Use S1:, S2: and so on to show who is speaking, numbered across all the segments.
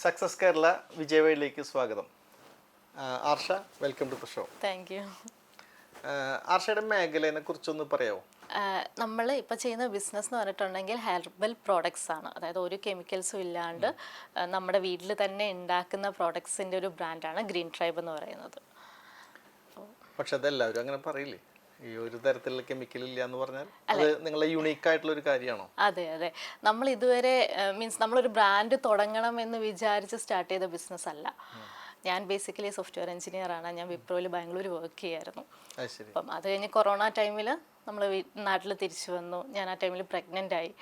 S1: Success Kerala വിജയവഴിയിലേക്ക് സ്വാഗതം. Arsha welcome to the show
S2: thank you
S1: ആർഷയുടെ മേഖലയെ കുറിച്ചൊന്ന് പറയാമോ
S2: നമ്മൾ ഇപ്പോൾ ചെയ്യുന്ന ബിസിനസ് എന്ന് പറഞ്ഞിട്ടുണ്ടെങ്കിൽ ഹെർബൽ പ്രോഡക്ട്സ് ആണ്. അതായത് ഒരു കെമിക്കൽസും ഇല്ലാണ്ട് നമ്മുടെ വീട്ടിൽ തന്നെ ഉണ്ടാക്കുന്ന പ്രോഡക്ട്സിന്റെ ഒരു ബ്രാൻഡാണ് ഗ്രീൻ ട്രൈബ് എന്ന് പറയുന്നത്.
S1: പക്ഷെ അതെല്ലാവരും അങ്ങനെ പറയില്ലേ? ഈ ഒരു തരത്തിലുള്ള കെമിക്കൽ ഇല്ല എന്ന് പറഞ്ഞാൽ അത് നിങ്ങളെ യുണീക്ക് ആയിട്ടുള്ള ഒരു കാര്യമാണോ?
S2: അതെ അതെ. നമ്മൾ ഇതുവരെ മീൻസ് നമ്മളൊരു ബ്രാൻഡ് തുടങ്ങണം എന്ന് വിചാരിച്ച് സ്റ്റാർട്ട് ചെയ്ത ബിസിനസ് അല്ല. ഞാൻ ബേസിക്കലി സോഫ്റ്റ്വെയർ എഞ്ചിനീയർ ആണ്. ഞാൻ വിപ്രോയിൽ ബാംഗ്ലൂർ വർക്ക് ചെയ്യായിരുന്നു. അപ്പം അത് കഴിഞ്ഞ് കൊറോണ ടൈമിൽ നമ്മൾ നാട്ടിൽ തിരിച്ചു വന്നു. ഞാൻ ആ ടൈമിൽ പ്രഗ്നന്റ് ആയി.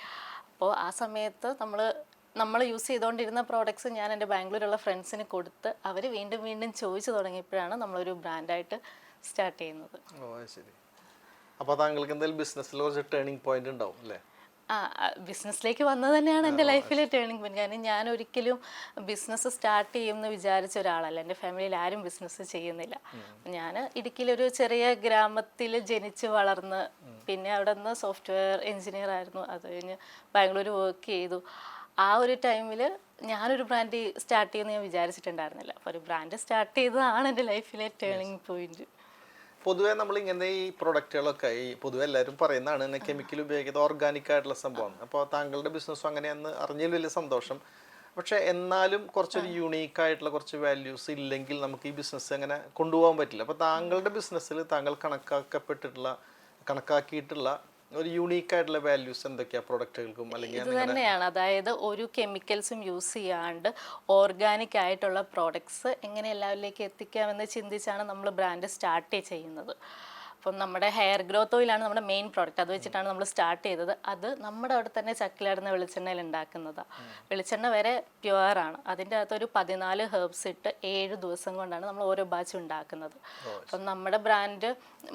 S2: അപ്പോൾ ആ സമയത്ത് നമ്മൾ നമ്മൾ യൂസ് ചെയ്തുകൊണ്ടിരുന്ന പ്രോഡക്ട്സ് ഞാൻ എന്റെ ബാംഗ്ലൂരുള്ള ഫ്രണ്ട്സിന് കൊടുത്ത് അവർ വീണ്ടും വീണ്ടും ചോദിച്ചു തുടങ്ങിയപ്പോഴാണ് നമ്മളൊരു ബ്രാൻഡായിട്ട് സ്റ്റാർട്ട് ചെയ്യുന്നത്.
S1: ഓ ശരി. അപ്പോൾ താങ്കൾക്ക് എന്തെങ്കിലും ബിസിനസ്സിൽ കുറച്ച് ടേണിംഗ് പോയിന്റ് ഉണ്ടാവും അല്ലേ?
S2: ആ ബിസിനസ്സിലേക്ക് വന്നത് തന്നെയാണ് എന്റെ ലൈഫിലെ ടേണിംഗ് പോയിന്റ് കാരണം ഞാൻ ഒരിക്കലും ബിസിനസ് സ്റ്റാർട്ട് ചെയ്യുമെന്ന് വിചാരിച്ച ഒരാളല്ല. എന്റെ ഫാമിലിയിൽ ആരും ബിസിനസ് ചെയ്യുന്നില്ല. ഞാൻ ഇടുക്കിയിലൊരു ചെറിയ ഗ്രാമത്തിൽ ജനിച്ച് വളർന്ന് പിന്നെ അവിടെ നിന്ന് സോഫ്റ്റ്വെയർ എഞ്ചിനീയർ ആയിരുന്നു. അത് കഴിഞ്ഞ് ബാംഗ്ലൂർ വർക്ക് ചെയ്തു. ആ ഒരു ടൈമിൽ ഞാനൊരു ബ്രാൻഡ് സ്റ്റാർട്ട് ചെയ്യുമെന്ന് ഞാൻ വിചാരിച്ചിട്ടുണ്ടായിരുന്നില്ല. അപ്പോൾ ഒരു ബ്രാൻഡ് സ്റ്റാർട്ട് ചെയ്തതാണ് എന്റെ ലൈഫിലെ ടേണിംഗ് പോയിന്റ്
S1: പൊതുവെ നമ്മൾ ഇങ്ങനെ ഈ പ്രൊഡക്റ്റുകളൊക്കെ ഈ പൊതുവെ എല്ലാവരും പറയുന്നതാണ് ഇങ്ങനെ കെമിക്കൽ ഉപയോഗിക്കുന്നത് ഓർഗാനിക് ആയിട്ടുള്ള സംഭവമാണ്. അപ്പോൾ താങ്കളുടെ ബിസിനസ്സും അങ്ങനെയെന്ന് അറിഞ്ഞതിൽ വലിയ സന്തോഷം. പക്ഷേ എന്നാലും കുറച്ചൊരു യുണീക്ക് ആയിട്ടുള്ള കുറച്ച് വാല്യൂസ് ഇല്ലെങ്കിൽ നമുക്ക് ഈ ബിസിനസ് അങ്ങനെ കൊണ്ടുപോകാൻ പറ്റില്ല. അപ്പോൾ താങ്കളുടെ ബിസിനസ്സിൽ താങ്കൾ കണക്കാക്കപ്പെട്ടിട്ടുള്ള കണക്കാക്കിയിട്ടുള്ള ഒരു യൂണീക് ആയിട്ടുള്ള വാല്യൂസ് എന്തൊക്കെയാണ് പ്രൊഡക്റ്റുകൾക്കും അല്ലെങ്കിൽ
S2: ഇത് തന്നെയാണ്. അതായത് ഒരു കെമിക്കൽസും യൂസ് ചെയ്യാണ്ട് ഓർഗാനിക് ആയിട്ടുള്ള പ്രോഡക്ട്സ് എങ്ങനെ എല്ലാവരിലേക്ക് എത്തിക്കാമെന്ന് ചിന്തിച്ചാണ് നമ്മൾ ബ്രാൻഡ് സ്റ്റാർട്ട് ചെയ്യുന്നത്. അപ്പം നമ്മുടെ ഹെയർ ഗ്രോത്ത് ഓയിലാണ് നമ്മുടെ മെയിൻ പ്രോഡക്റ്റ് അത് വെച്ചിട്ടാണ് നമ്മൾ സ്റ്റാർട്ട് ചെയ്തത്. അത് നമ്മുടെ അവിടെ തന്നെ ചക്കിലാടുന്ന വെളിച്ചെണ്ണയിൽ ഉണ്ടാക്കുന്നതാണ് വെളിച്ചെണ്ണ വരെ പ്യുവറാണ് അതിന്റെ അകത്തൊരു പതിനാല് ഹെർബ്സ് ഇട്ട് ഏഴ് ദിവസം കൊണ്ടാണ് നമ്മൾ ഓരോ ബാച്ച് ഉണ്ടാക്കുന്നത്. അപ്പം നമ്മുടെ ബ്രാൻഡ്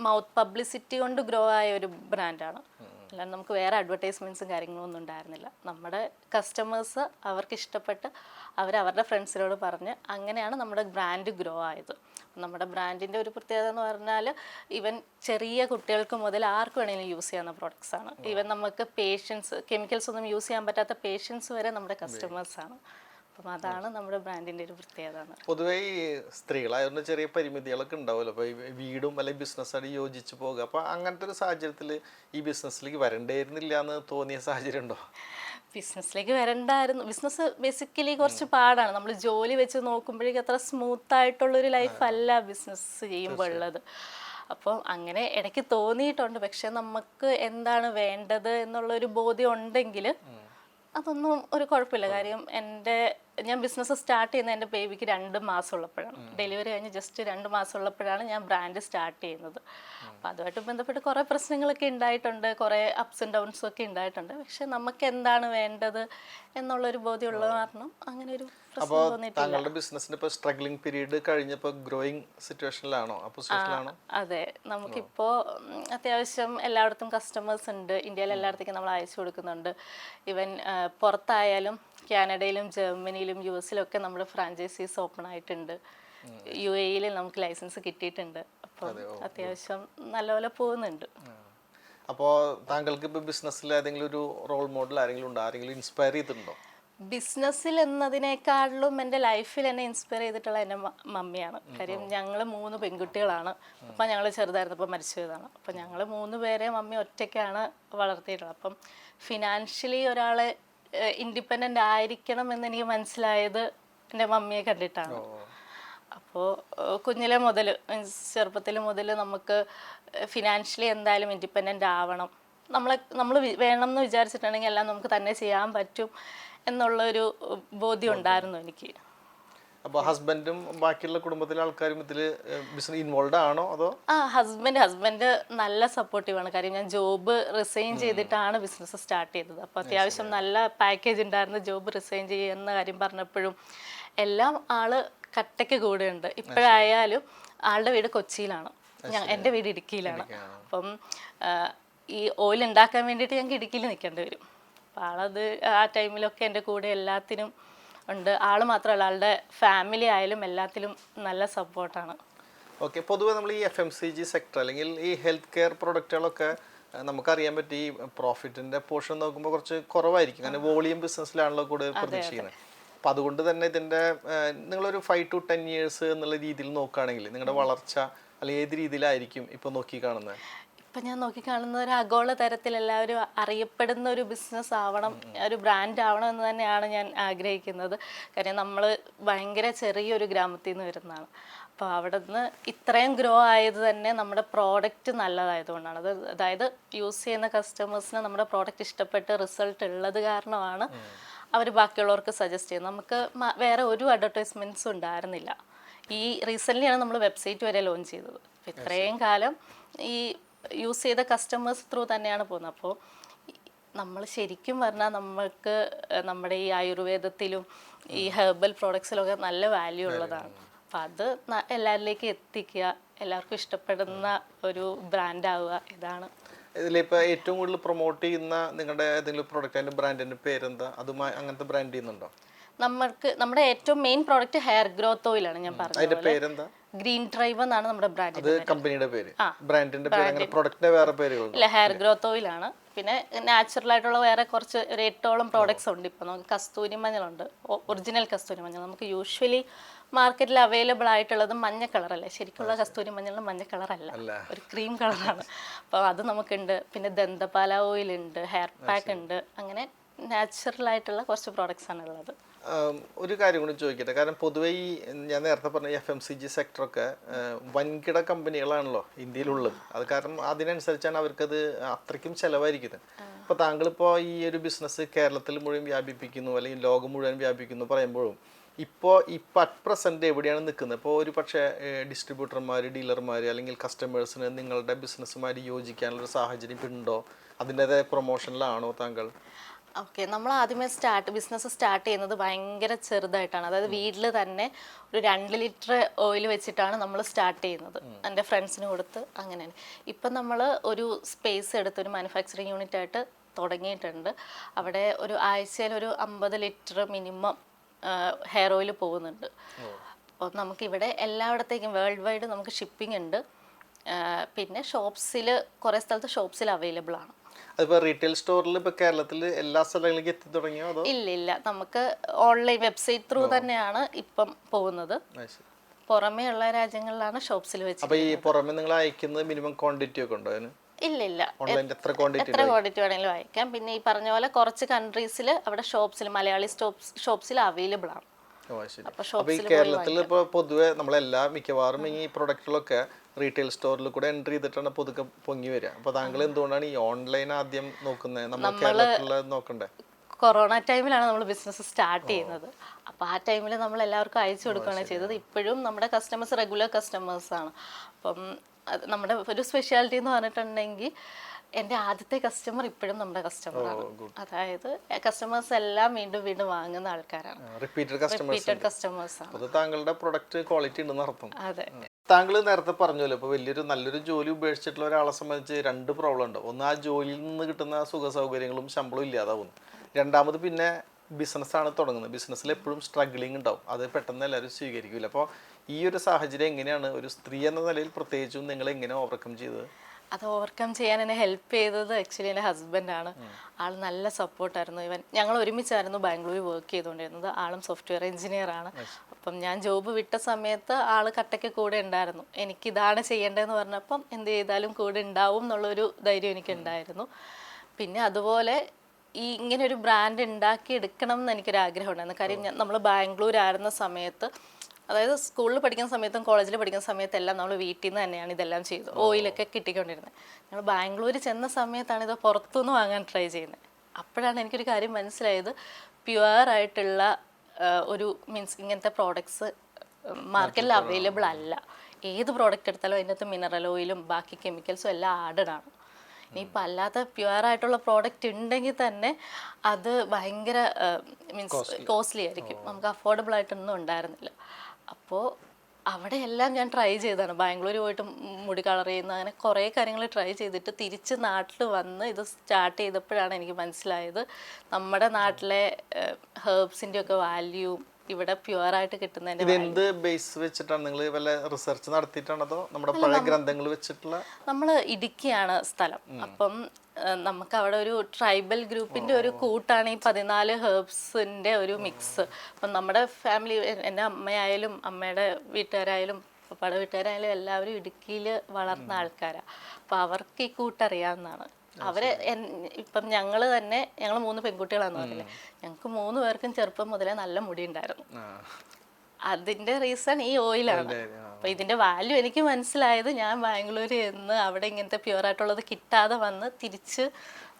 S2: മൗത്ത് പബ്ലിസിറ്റി കൊണ്ട് ഗ്രോ ആയ ഒരു ബ്രാൻഡാണ് അല്ലാണ്ട് നമുക്ക് വേറെ അഡ്വർടൈസ്മെന്റ്സും കാര്യങ്ങളൊന്നും ഉണ്ടായിരുന്നില്ല. നമ്മുടെ കസ്റ്റമേഴ്സ് അവർക്ക് ഇഷ്ടപ്പെട്ട് അവർ അവരുടെ ഫ്രണ്ട്സിനോട് പറഞ്ഞ് അങ്ങനെയാണ് നമ്മുടെ ബ്രാൻഡ് ഗ്രോ ആയത്. നമ്മുടെ ബ്രാൻഡിന്റെ ഒരു പ്രത്യേകത എന്ന് പറഞ്ഞാൽ ഇവൻ ചെറിയ കുട്ടികൾക്ക് മുതൽ ആർക്ക് വേണമെങ്കിലും യൂസ് ചെയ്യാവുന്ന പ്രോഡക്ട്സ് ആണ്. ഈവൻ നമുക്ക് പേഷ്യൻസ് കെമിക്കൽസ് ഒന്നും യൂസ് ചെയ്യാൻ പറ്റാത്ത പേഷ്യൻസ് വരെ നമ്മുടെ കസ്റ്റമേഴ്സ് ആണ്. അതാണ് നമ്മുടെ ബ്രാൻഡിന്റെ ഒരു പ്രത്യേകത
S1: പൊതുവെ ഈ സ്ത്രീകളായതുകൊണ്ട് ചെറിയ പരിമിതികളൊക്കെ ഉണ്ടാവുമല്ലോ. അപ്പോൾ വീടും അല്ലെങ്കിൽ ബിസിനസ്സായിട്ട് യോജിച്ച് പോകുക. അപ്പോൾ അങ്ങനത്തെ ഒരു സാഹചര്യത്തിൽ ഈ ബിസിനസ്സിലേക്ക് വരണ്ടേരുന്നില്ല എന്ന് തോന്നിയ സാഹചര്യം ഉണ്ടോ?
S2: ബിസിനസ്സിലേക്ക് വരണ്ടായിരുന്നു. ബിസിനസ് ബേസിക്കലി കുറച്ച് പാടാണ്. നമ്മൾ ജോലി വെച്ച് നോക്കുമ്പോഴേക്കും അത്ര സ്മൂത്ത് ആയിട്ടുള്ളൊരു ലൈഫ് അല്ല ബിസിനസ് ചെയ്യുമ്പോൾ ഉള്ളത് അപ്പോൾ അങ്ങനെ ഇടയ്ക്ക് തോന്നിയിട്ടുണ്ട്. പക്ഷെ നമുക്ക് എന്താണ് വേണ്ടത് എന്നുള്ളൊരു ബോധ്യം ഉണ്ടെങ്കിൽ അതൊന്നും ഒരു കുഴപ്പമില്ല. കാര്യം എന്റെ ഞാൻ ബിസിനസ് സ്റ്റാർട്ട് ചെയ്യുന്നത് എന്റെ ബേബിക്ക് രണ്ട് മാസം ഉള്ളപ്പോഴാണ് ഡെലിവറി കഴിഞ്ഞ് ജസ്റ്റ് രണ്ട് മാസം ഉള്ളപ്പോഴാണ് ഞാൻ ബ്രാൻഡ് സ്റ്റാർട്ട് ചെയ്യുന്നത്. അപ്പോൾ അതുമായിട്ട് ബന്ധപ്പെട്ട് കുറേ പ്രശ്നങ്ങളൊക്കെ ഉണ്ടായിട്ടുണ്ട് കുറേ അപ്സ് ആൻഡ് ഡൗൺസും ഒക്കെ ഉണ്ടായിട്ടുണ്ട്. പക്ഷെ നമുക്ക് എന്താണ് വേണ്ടത് എന്നുള്ളൊരു ബോധ്യമുള്ള കാരണം അങ്ങനെ ഒരു
S1: അപ്പോൾ
S2: തോന്നിയിട്ടില്ല.
S1: താങ്കളുടെ ബിസിനസ്സിന് ഇപ്പോൾ സ്ട്രഗ്ലിംഗ് പീരീഡ് കഴിഞ്ഞപ്പോൾ ഗ്രോയിങ് സിറ്റുവേഷനിലാണോ പൊസിഷനിലാണോ
S2: അതെ. നമുക്കിപ്പോൾ ഉം, അത്യാവശ്യം എല്ലായിടത്തും കസ്റ്റമേഴ്സ് ഉണ്ട്. ഇന്ത്യയിൽ എല്ലായിടത്തേക്കും നമ്മൾ അയച്ചു കൊടുക്കുന്നുണ്ട്. ഇവൻ പുറത്തായാലും കാനഡയിലും ജർമ്മനിയിലും യു ഒക്കെ നമ്മുടെ ഫ്രാഞ്ചൈസീസ് ഓപ്പൺ ആയിട്ടുണ്ട്. യു എയിൽ നമുക്ക് ലൈസൻസ് കിട്ടിയിട്ടുണ്ട്. അപ്പോൾ അത്യാവശ്യം നല്ലപോലെ പോകുന്നുണ്ട്.
S1: അപ്പോൾ താങ്കൾക്ക് ഇപ്പോൾ ബിസിനസ്സിൽ ഏതെങ്കിലും ഒരു റോൾ മോഡൽ ആരെങ്കിലും ഉണ്ടോ? ആരെങ്കിലും ഇൻസ്പയർ ചെയ്തിട്ടുണ്ടോ?
S2: ബിസിനസ്സിൽ എന്നതിനേക്കാളിലും എന്റെ ലൈഫിൽ എന്നെ ഇൻസ്പയർ ചെയ്തിട്ടുള്ള എന്റെ മമ്മിയാണ്. കാര്യം ഞങ്ങൾ മൂന്ന് പെൺകുട്ടികളാണ്. അപ്പം ഞങ്ങൾ ചെറുതായിരുന്നപ്പോൾ മരിച്ചു പോയതാണ് അപ്പം ഞങ്ങൾ മൂന്ന് പേരെ മമ്മി ഒറ്റയ്ക്കാണ് വളർത്തിയിട്ടുള്ളത്. അപ്പം ഫിനാൻഷ്യലി ഒരാളെ ഇൻഡിപെൻഡന്റ് ആയിരിക്കണം എന്ന് എനിക്ക് മനസ്സിലായത് എന്റെ മമ്മിയെ കണ്ടിട്ടാണ്. അപ്പോൾ കുഞ്ഞിലെ മുതൽ മീൻസ് ചെറുപ്പത്തിൽ മുതൽ നമുക്ക് ഫിനാൻഷ്യലി എന്തായാലും ഇൻഡിപെൻഡന്റ് ആവണം. നമ്മളെ നമ്മൾ വേണം എന്ന് വിചാരിച്ചിട്ടുണ്ടെങ്കിൽ എല്ലാം നമുക്ക് തന്നെ ചെയ്യാൻ പറ്റും എന്നുള്ളൊരു ബോധ്യം. ഉണ്ടായിരുന്നു എനിക്ക്.
S1: അപ്പോൾ ഹസ്ബൻഡും ബാക്കിയുള്ള കുടുംബത്തിലെ ആൾക്കാരും ഇതിൽ ബിസിനസ് ഇൻവോൾവ് ആണോ അതോ?
S2: ആ ഹസ്ബൻഡ് ഹസ്ബൻഡ് നല്ല സപ്പോർട്ടീവാണ് കാര്യം ഞാൻ ജോബ് റിസൈൻ ചെയ്തിട്ടാണ് ബിസിനസ് സ്റ്റാർട്ട് ചെയ്തത്. അപ്പോൾ അത്യാവശ്യം നല്ല പാക്കേജ് ഉണ്ടായിരുന്നു ജോബ് റിസൈൻ ചെയ്യുന്ന കാര്യം പറഞ്ഞപ്പോഴും. എല്ലാം ആൾ കട്ടയ്ക്ക് കൂടെയുണ്ട്. ഇപ്പോഴായാലും ആളുടെ വീട് കൊച്ചിയിലാണ്. ഞാൻ എന്റെ വീട് ഇടുക്കിയിലാണ്. അപ്പം ഈ ഓയിൽ ഉണ്ടാക്കാൻ വേണ്ടിയിട്ട് ഞങ്ങൾക്ക് ഇടുക്കിയിൽ നിൽക്കേണ്ടി വരും. അപ്പോൾ ആളത് ആ ടൈമിലൊക്കെ എന്റെ കൂടെ എല്ലാത്തിനും ഉണ്ട്. ആൾ മാത്രമല്ല ആളുടെ ഫാമിലി ആയാലും എല്ലാത്തിലും നല്ല സപ്പോർട്ടാണ്
S1: ഓക്കെ പൊതുവെ നമ്മൾ ഈ F M C G sector അല്ലെങ്കിൽ ഈ ഹെൽത്ത് കെയർ പ്രൊഡക്റ്റുകളൊക്കെ നമുക്കറിയാൻ പറ്റി ഈ പ്രോഫിറ്റിന്റെ പോർഷൻ നോക്കുമ്പോൾ കുറച്ച് കുറവായിരിക്കും. കാരണം വോളിയം ബിസിനസ്സിലാണല്ലോ കൂടുതൽ പ്രതീക്ഷിക്കുന്നത്. അപ്പം അതുകൊണ്ട് തന്നെ ഇതിന്റെ നിങ്ങളൊരു ഫൈവ് ടു ടെൻ ഇയേഴ്സ് എന്നുള്ള രീതിയിൽ നോക്കുകയാണെങ്കിൽ നിങ്ങളുടെ വളർച്ച അല്ലെങ്കിൽ ഏത് രീതിയിലായിരിക്കും ഇപ്പോൾ നോക്കി കാണുന്നത്?
S2: ഇപ്പം ഞാൻ നോക്കിക്കാണുന്ന ഒരു ആഗോള തരത്തിൽ എല്ലാവരും അറിയപ്പെടുന്ന ഒരു ബിസിനസ് ആവണം ഒരു ബ്രാൻഡ് ആവണം എന്ന് തന്നെയാണ് ഞാൻ ആഗ്രഹിക്കുന്നത്. കാര്യം നമ്മൾ ഭയങ്കര ചെറിയൊരു ഗ്രാമത്തിൽ നിന്ന് വരുന്നതാണ്. അപ്പോൾ അവിടെ നിന്ന് ഇത്രയും ഗ്രോ ആയത് തന്നെ നമ്മുടെ പ്രോഡക്റ്റ് നല്ലതായതുകൊണ്ടാണ്. അത് അതായത് യൂസ് ചെയ്യുന്ന കസ്റ്റമേഴ്സിന് നമ്മുടെ പ്രോഡക്റ്റ് ഇഷ്ടപ്പെട്ട് റിസൾട്ട് ഉള്ളത് കാരണമാണ് അവർ ബാക്കിയുള്ളവർക്ക് സജസ്റ്റ് ചെയ്യുന്നത്. നമുക്ക് വേറെ ഒരു അഡ്വർടൈസ്മെന്റ്സും ഉണ്ടായിരുന്നില്ല. ഈ റീസെന്റ്ലിയാണ് നമ്മൾ വെബ്സൈറ്റ് വരെ ലോഞ്ച് ചെയ്തത്. ഇത്രയും കാലം ഈ യൂസ് ചെയ്ത കസ്റ്റമേഴ്സ് ത്രൂ തന്നെയാണ് പോകുന്നത്. അപ്പോൾ നമ്മൾ ശരിക്കും പറഞ്ഞാൽ നമ്മൾക്ക് നമ്മുടെ ഈ ആയുർവേദത്തിലും ഈ ഹെർബൽ പ്രോഡക്ട്സിലൊക്കെ നല്ല വാല്യൂ ഉള്ളതാണ്. അപ്പം അത് എല്ലാവരിലേക്ക് എത്തിക്കുക എല്ലാവർക്കും ഇഷ്ടപ്പെടുന്ന ഒരു ബ്രാൻഡ് ആവുക ഇതാണ്.
S1: ഇതിലിപ്പോൾ ഏറ്റവും കൂടുതൽ പ്രൊമോട്ട് ചെയ്യുന്ന നിങ്ങളുടെ ഏതെങ്കിലും പ്രോഡക്റ്റ് അതിന്റെ ബ്രാൻഡിന്റെ പേരെന്താ? അതുമായി അങ്ങനത്തെ ബ്രാൻഡ് ചെയ്യുന്നുണ്ടോ?
S2: നമ്മൾക്ക് നമ്മുടെ ഏറ്റവും മെയിൻ പ്രോഡക്റ്റ് ഹെയർ ഗ്രോത്ത് ഓയിലാണ് ഞാൻ പറഞ്ഞത്
S1: അതിന്റെ പേരെന്താ?
S2: ഗ്രീൻ ഡ്രൈവ് എന്നാണ് നമ്മുടെ ബ്രാൻഡ്
S1: കമ്പനിയുടെ പേര്. ബ്രാൻഡിന്റെ പേര് പ്രൊഡക്റ്റിന്റെ വേറെ പേരുകളുണ്ട്.
S2: ഇല്ല ഹെയർ ഗ്രോത്ത് ഓയിലാണ് പിന്നെ നാച്ചുറൽ ആയിട്ടുള്ള വേറെ കുറച്ച് ഒരു എട്ടോളം പ്രോഡക്ട്സ് ഉണ്ട്. ഇപ്പോൾ നമുക്ക് കസ്തൂരി മഞ്ഞളുണ്ട് ഒറിജിനൽ കസ്തൂരി മഞ്ഞൾ. നമുക്ക് യൂഷ്വലി മാർക്കറ്റിൽ അവൈലബിൾ ആയിട്ടുള്ളത് മഞ്ഞ കളറല്ലേ ശരിക്കുള്ള കസ്തൂരി മഞ്ഞളും മഞ്ഞ കളറല്ല
S1: അല്ല.
S2: ഒരു ക്രീം കളറാണ് അപ്പോൾ അത് നമുക്കുണ്ട്. പിന്നെ ദന്തപാല ഓയിൽ ഉണ്ട് ഹെയർ പാക്ക് ഉണ്ട്. അങ്ങനെ നാച്ചുറൽ ആയിട്ടുള്ള കുറച്ച് പ്രോഡക്ട്സ് ആണ് ഉള്ളത്
S1: ഒരു കാര്യം കൂടി ചോദിക്കട്ടെ? കാരണം പൊതുവേ ഈ ഞാൻ നേരത്തെ പറഞ്ഞ എഫ് എം സി ജി സെക്ടറൊക്കെ വൻകിട കമ്പനികളാണല്ലോ ഇന്ത്യയിലുള്ളത്. അത് കാരണം അതിനനുസരിച്ചാണ് അവർക്കത് അത്രയ്ക്കും ചിലവായിരിക്കുന്നത്. അപ്പോൾ താങ്കളിപ്പോൾ ഈ ഒരു ബിസിനസ് കേരളത്തിൽ മുഴുവൻ വ്യാപിപ്പിക്കുന്നു അല്ലെങ്കിൽ ലോകം മുഴുവൻ വ്യാപിക്കുന്നു പറയുമ്പോഴും ഇപ്പോൾ ഇപ്പോൾ അറ്റ് പ്രസന്റ് എവിടെയാണ് നിൽക്കുന്നത്? ഇപ്പോൾ ഒരു പക്ഷേ ഡിസ്ട്രിബ്യൂട്ടർമാർ ഡീലർമാർ അല്ലെങ്കിൽ കസ്റ്റമേഴ്സിന് നിങ്ങളുടെ ബിസിനസ്സുമായി യോജിക്കാനുള്ള ഒരു സാഹചര്യം ഉണ്ടോ? അതിന്റെതായ പ്രൊമോഷനിലാണോ താങ്കൾ?
S2: ഓക്കെ നമ്മൾ ആദ്യമേ സ്റ്റാർട്ട് ബിസിനസ് സ്റ്റാർട്ട് ചെയ്യുന്നത് ഭയങ്കര ചെറുതായിട്ടാണ്. അതായത് വീട്ടിൽ തന്നെ ഒരു രണ്ട് ലിറ്റർ ഓയിൽ വെച്ചിട്ടാണ് നമ്മൾ സ്റ്റാർട്ട് ചെയ്യുന്നത്. എന്റെ ഫ്രണ്ട്സിന് കൊടുത്ത് അങ്ങനെയാണ്. ഇപ്പം നമ്മൾ ഒരു സ്പേസ് എടുത്ത് ഒരു മാനുഫാക്ചറിങ് യൂണിറ്റ് ആയിട്ട് തുടങ്ങിയിട്ടുണ്ട്. അവിടെ ഒരു ആഴ്ചയിൽ ഒരു അമ്പത് ലിറ്റർ മിനിമം ഹെയർ ഓയിൽ പോകുന്നുണ്ട്. അപ്പോൾ നമുക്കിവിടെ എല്ലായിടത്തേക്കും വേൾഡ് വൈഡ് നമുക്ക് ഷിപ്പിംഗ് ഉണ്ട്. പിന്നെ ഷോപ്സിൽ കുറേ സ്ഥലത്ത് ഷോപ്സിൽ അവൈലബിൾ ആണ്.
S1: അതിപ്പോൾ റീറ്റെയിൽ സ്റ്റോറിൽ ഇപ്പോൾ കേരളത്തിൽ എല്ലാ സ്ഥലങ്ങളിലേക്ക് എത്തി തുടങ്ങിയോ അതോ?
S2: ഇല്ല ഇല്ല. നമുക്ക് ഓൺലൈൻ വെബ്സൈറ്റ് ത്രൂ തന്നെയാണ് ഇപ്പം പോകുന്നത്. പുറമേ ഉള്ള രാജ്യങ്ങളിലാണ് ഷോപ്സിൽ വെച്ച്
S1: അപ്പോൾ ഈ പുറമെ നിങ്ങൾ അയക്കുന്നത് മിനിമം ക്വാണ്ടിറ്റി ഒക്കെ ഉണ്ടോ അതിന്?
S2: ഇല്ല ഇല്ല.
S1: ഓൺലൈനിൽ എത്ര ക്വാണ്ടിറ്റി
S2: എത്ര ക്വാണ്ടിറ്റി വേണമെങ്കിലും അയക്കാം. പിന്നെ ഈ പറഞ്ഞ പോലെ കുറച്ച് കൺട്രീസിൽ അവിടെ ഷോപ്സിൽ മലയാളി സ്റ്റോപ്സ് ഷോപ്സിൽ അവൈലബിൾ ആണ്. അപ്പോൾ
S1: ഈ കേരളത്തിൽ ഇപ്പോൾ പൊതുവെ നമ്മളെല്ലാ മിക്കവാറും ഈ പ്രൊഡക്റ്റുകളൊക്കെ റീറ്റെയിൽ സ്റ്റോറിൽ കൂടെ എൻട്രി ചെയ്തിട്ടാണ് പൊതുക്കെ പൊങ്ങി വരിക. അപ്പൊ താങ്കൾ എന്തുകൊണ്ടാണ് ഈ ഓൺലൈൻ ആദ്യം നോക്കുന്നത് നമ്മൾ കേരളത്തിലുള്ളത് നോക്കണ്ടേ?
S2: കൊറോണ ടൈമിലാണ് നമ്മൾ ബിസിനസ് സ്റ്റാർട്ട് ചെയ്യുന്നത്. അപ്പോൾ ആ ടൈമിൽ നമ്മൾ എല്ലാവർക്കും അയച്ചു കൊടുക്കുകയാണ് ചെയ്തത്. ഇപ്പോഴും നമ്മുടെ കസ്റ്റമേഴ്സ് റെഗുലർ കസ്റ്റമേഴ്സ് ആണ്. അപ്പം അത് നമ്മുടെ ഒരു സ്പെഷ്യാലിറ്റി എന്ന് പറഞ്ഞിട്ടുണ്ടെങ്കിൽ എന്റെ ആദ്യത്തെ കസ്റ്റമർ ഇപ്പോഴും നമ്മുടെ കസ്റ്റമറാണ് അതായത് കസ്റ്റമേഴ്സ് എല്ലാം വീണ്ടും വീണ്ടും വാങ്ങുന്ന ആൾക്കാരാണ്.
S1: റിപ്പീറ്റഡ്
S2: റിപ്പീറ്റഡ് കസ്റ്റമേഴ്സ് ആണ്.
S1: അത് താങ്കളുടെ പ്രൊഡക്റ്റ് ക്വാളിറ്റി ഉണ്ടെന്ന് അർത്ഥം.
S2: അതെ.
S1: താങ്കൾ നേരത്തെ പറഞ്ഞല്ലോ ഇപ്പോൾ വലിയൊരു നല്ലൊരു ജോലി ഉപേക്ഷിച്ചിട്ടുള്ള ഒരാളെ സംബന്ധിച്ച് രണ്ട് പ്രോബ്ലം ഉണ്ട്. ഒന്ന് ആ ജോലിയിൽ നിന്ന് കിട്ടുന്ന സുഖ സൗകര്യങ്ങളും ശമ്പളവും ഇല്ലാതാവുന്നു. രണ്ടാമത് പിന്നെ ബിസിനസ്സാണ് തുടങ്ങുന്നത്. ബിസിനസ്സിൽ എപ്പോഴും സ്ട്രഗ്ലിംഗ് ഉണ്ടാവും. അത് പെട്ടെന്ന് എല്ലാവരും സ്വീകരിക്കില്ല അപ്പോൾ ഈ ഒരു സാഹചര്യം എങ്ങനെയാണ്? ഒരു സ്ത്രീ എന്ന നിലയിൽ പ്രത്യേകിച്ചും നിങ്ങൾ എങ്ങനെ ഓവർകം ചെയ്തത്?
S2: അത് ഓവർകം ചെയ്യാൻ എന്നെ ഹെൽപ്പ് ചെയ്തത് ആക്ച്വലി എന്റെ ഹസ്ബൻഡാണ് ആൾ നല്ല സപ്പോർട്ടായിരുന്നു ഇവൻ ഞങ്ങൾ ഒരുമിച്ചായിരുന്നു ബാംഗ്ലൂരിൽ വർക്ക് ചെയ്തുകൊണ്ടിരുന്നത്. ആളും സോഫ്റ്റ്വെയർ എഞ്ചിനീയർ ആണ്. അപ്പം ഞാൻ ജോബ് വിട്ട സമയത്ത് ആൾ കട്ടയ്ക്ക് കൂടെ ഉണ്ടായിരുന്നു. എനിക്ക് ഇതാണ് ചെയ്യേണ്ടതെന്ന് പറഞ്ഞപ്പം എന്ത് ചെയ്താലും കൂടെ ഉണ്ടാവും എന്നുള്ളൊരു ധൈര്യം എനിക്കുണ്ടായിരുന്നു പിന്നെ അതുപോലെ ഈ ഇങ്ങനെ ഒരു ബ്രാൻഡ് ഉണ്ടാക്കി എടുക്കണം എന്ന് എനിക്കൊരു ആഗ്രഹം ഉണ്ടായിരുന്നു. കാര്യം നമ്മൾ ബാംഗ്ലൂർ ആയിരുന്ന സമയത്ത് അതായത് സ്കൂളിൽ പഠിക്കുന്ന സമയത്തും കോളേജിൽ പഠിക്കുന്ന സമയത്തെല്ലാം നമ്മൾ വീട്ടിൽ നിന്ന് തന്നെയാണ് ഇതെല്ലാം ചെയ്തത്. ഓയിലൊക്കെ കിട്ടിക്കൊണ്ടിരുന്നത്. ഞങ്ങൾ ബാംഗ്ലൂർ ചെന്ന സമയത്താണ് ഇത് പുറത്തുനിന്ന് വാങ്ങാൻ ട്രൈ ചെയ്യുന്നത്. അപ്പോഴാണ് എനിക്കൊരു കാര്യം മനസ്സിലായത്. പ്യുവർ ആയിട്ടുള്ള ഒരു മീൻസ് ഇങ്ങനത്തെ പ്രോഡക്ട്സ് മാർക്കറ്റിൽ അവൈലബിൾ അല്ല. ഏത് പ്രോഡക്റ്റ് എടുത്താലും അതിനകത്ത് മിനറൽ ഓയിലും ബാക്കി കെമിക്കൽസും എല്ലാം ആഡഡ് ആണ്. ഇനിയിപ്പോൾ അല്ലാത്ത പ്യുവർ ആയിട്ടുള്ള പ്രോഡക്റ്റ് ഉണ്ടെങ്കിൽ തന്നെ അത് ഭയങ്കര മീൻസ് കോസ്റ്റ്ലി ആയിരിക്കും. നമുക്ക് അഫോർഡബിൾ ആയിട്ടൊന്നും ഉണ്ടായിരുന്നില്ല. അപ്പോൾ അവിടെ എല്ലാം ഞാൻ ട്രൈ ചെയ്തതാണ്. ബാംഗ്ലൂർ പോയിട്ട് മുടി കളർ ചെയ്യുന്ന അങ്ങനെ കുറേ കാര്യങ്ങൾ ട്രൈ ചെയ്തിട്ട് തിരിച്ച് നാട്ടിൽ വന്ന് ഇത് സ്റ്റാർട്ട് ചെയ്തപ്പോഴാണ് എനിക്ക് മനസ്സിലായത്. നമ്മുടെ നാട്ടിലെ ഹേർബ്സിന്റെ ഒക്കെ വാല്യൂ ഇവിടെ പ്യുവർ ആയിട്ട് കിട്ടുന്നതിന്റെ
S1: ഇത് എന്ത് ബേസ് വെച്ചിട്ടാണ് നിങ്ങൾ വല്ല റിസർച്ച് നടത്തിയിട്ടാണോ നമ്മുടെ പഴയ ഗ്രന്ഥങ്ങൾ വെച്ചിട്ടുള്ള
S2: നമ്മൾ ഇടുക്കിയാണ് സ്ഥലം. അപ്പം നമുക്ക് അവിടെ ഒരു ട്രൈബൽ ഗ്രൂപ്പിന്റെ ഒരു കൂട്ടാണ് ഈ പതിനാല് ഹെർബ്സിന്റെ ഒരു മിക്സ്. അപ്പം നമ്മുടെ ഫാമിലി എന്റെ അമ്മയായാലും അമ്മയുടെ വീട്ടുകാരായാലും പപ്പയുടെ വീട്ടുകാരായാലും എല്ലാവരും ഇടുക്കിയിൽ വളർന്ന ആൾക്കാരാണ് അപ്പം അവർക്ക് ഈ കൂട്ടറിയാവുന്നതാണ് അവർ ഇപ്പം ഞങ്ങൾ തന്നെ ഞങ്ങൾ മൂന്ന് പെൺകുട്ടികളാന്ന് പറഞ്ഞില്ലേ. ഞങ്ങൾക്ക് മൂന്ന് പേർക്കും ചെറുപ്പം മുതലേ നല്ല മുടി ഉണ്ടായിരുന്നു. അതിന്റെ റീസൺ ഈ ഓയിലാണ് അപ്പൊ ഇതിന്റെ വാല്യൂ എനിക്ക് മനസ്സിലായത് ഞാൻ ബാംഗ്ലൂർ എന്ന് അവിടെ ഇങ്ങനത്തെ പ്യുവർ ആയിട്ടുള്ളത് കിട്ടാതെ വന്ന് തിരിച്ച്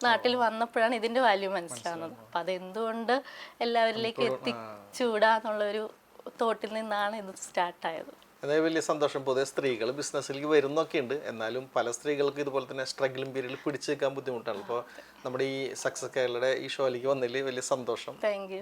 S2: നാട്ടിൽ വന്നപ്പോഴാണ് ഇതിന്റെ വാല്യൂ മനസ്സിലാവുന്നത്. അപ്പൊ അതെന്തുകൊണ്ട് എല്ലാവരിലേക്ക് എത്തിച്ചൂടാന്നുള്ളൊരു തോട്ടിൽ നിന്നാണ് ഇത് സ്റ്റാർട്ടായത്
S1: അതായത് വലിയ സന്തോഷം. പൊതുവെ സ്ത്രീകൾ ബിസിനസ്സിലേക്ക് വരുന്നൊക്കെ ഉണ്ട്. എന്നാലും പല സ്ത്രീകൾക്ക് ഇതുപോലെ തന്നെ സ്ട്രഗിളും പീരീഡിൽ പിടിച്ചു നിൽക്കാൻ ബുദ്ധിമുട്ടാണ്. അപ്പോൾ നമ്മുടെ ഈ സക്സസ് കേരളയുടെ ഈ ഷോയിലേക്ക് വന്നതിൽ വലിയ സന്തോഷം.
S2: താങ്ക്